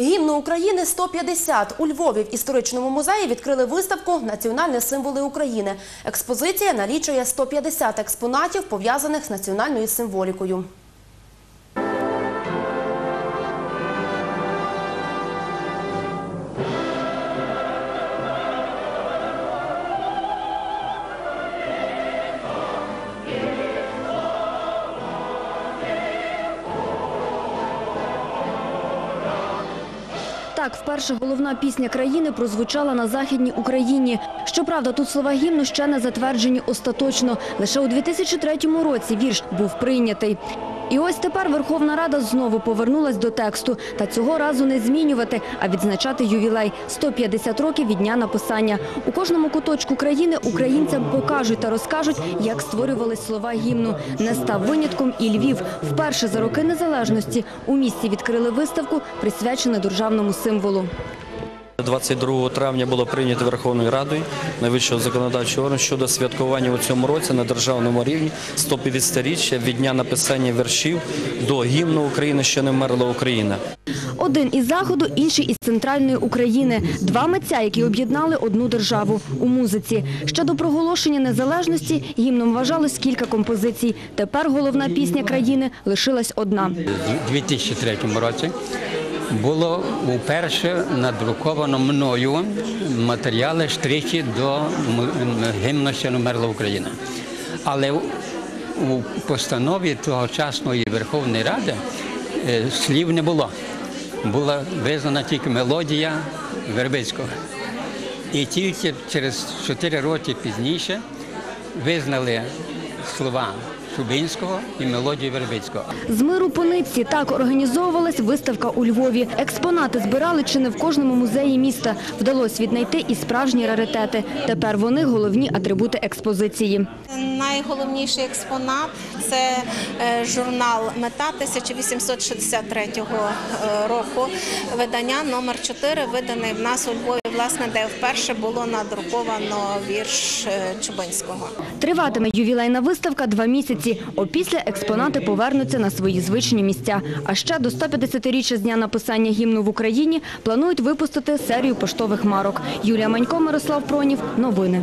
Гімну України 150 у Львові в історичному музеї відкрили виставку Національні символи України. Експозиція налічує 150 експонатів, пов'язаних з національною символікою. Так, вперше головна пісня країни прозвучала на Західній Україні. Щоправда, тут слова гімну ще не затверджені остаточно. Лише у 2003 році вірш був прийнятий. І ось тепер Верховна Рада знову повернулась до тексту. Та цього разу не змінювати, а відзначати ювілей – 150 років від дня написання. У кожному куточку країни українцям покажуть та розкажуть, як створювались слова гімну. Не став винятком і Львів. Вперше за роки незалежності у місті відкрили виставку, присвячену державному символу. 22 травня було прийнято Верховною Радою найвищого законодавчого органу щодо святкування у цьому році на державному рівні 150-річчя від дня написання віршів до гімну України, що не вмерла Україна. Один із заходу, інший із центральної України. Два митця, які об'єднали одну державу у музиці. Ще до проголошення незалежності гімном вважалось кілька композицій. Тепер головна пісня країни лишилась одна. У 2003 році було вперше надруковано мною матеріали штрихи до гімну «Ще не Україна. Але у- у постанові тогочасної Верховної Ради е, слів не було. Була визнана тільки мелодія Вербицького. І тільки через 4 роки пізніше визнали слова Шубинського і мелодію Вербицького. З миру по нитці так організовувалась виставка у Львові. Експонати збирали чи не в кожному музеї міста. Вдалося віднайти і справжні раритети. Тепер вони головні атрибути експозиції. Найголовніший експонат це е, журнал Мета 1863 е, року. Видання номер 4 виданий в нас у Львові, власне, де вперше було надруковано вірш е, Чубинського. Триватиме ювілейна виставка два місяці. Опісля експонати повернуться на свої звичні місця. А ще до 150-річчя з дня написання гімну в Україні планують випустити серію поштових марок. Юлія Манько, Мирослав Пронів. Новини.